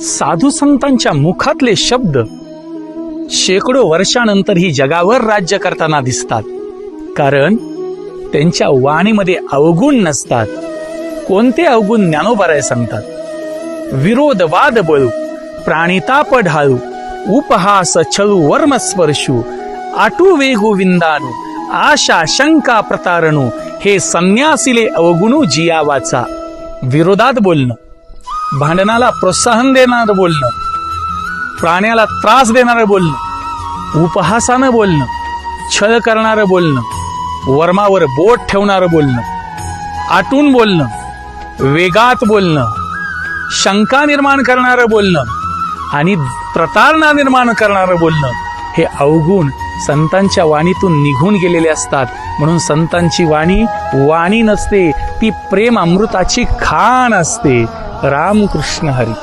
साधू संतांच्या मुखातले शब्द शेकडो वर्षानंतर ही जगावर राज्य करताना दिसतात. कारण त्यांच्या वाणीमध्ये अवगुण नसतात. कोणते अवगुण ज्ञानोबाराय सांगतात? विरोध वाद बळू प्राणिताप ढाळू उपहास छळू वर्म स्पर्शू आटू वेगू विंदाणू आशा शंका प्रतारणू हे संन्यासिले अवगुणू जियावाचा विरोधात बोलणं. भांडणाला प्रोत्साहन देणारं बोलणं प्राण्याला त्रास देणारं बोलणं उपहासानं बोलणं छळ करणारं बोलणं वर्मावर बोट ठेवणारं बोलणं आटून बोलणं वेगात बोलणं शंका निर्माण करणारं बोलणं आणि प्रतारणा निर्माण करणारं बोलणं हे अवगुण संतांच्या वाणीतून निघून गेलेले असतात. म्हणून संतांची वाणी वाणी नसते ती प्रेम अमृताची खाण असते. रामकृष्ण हरी।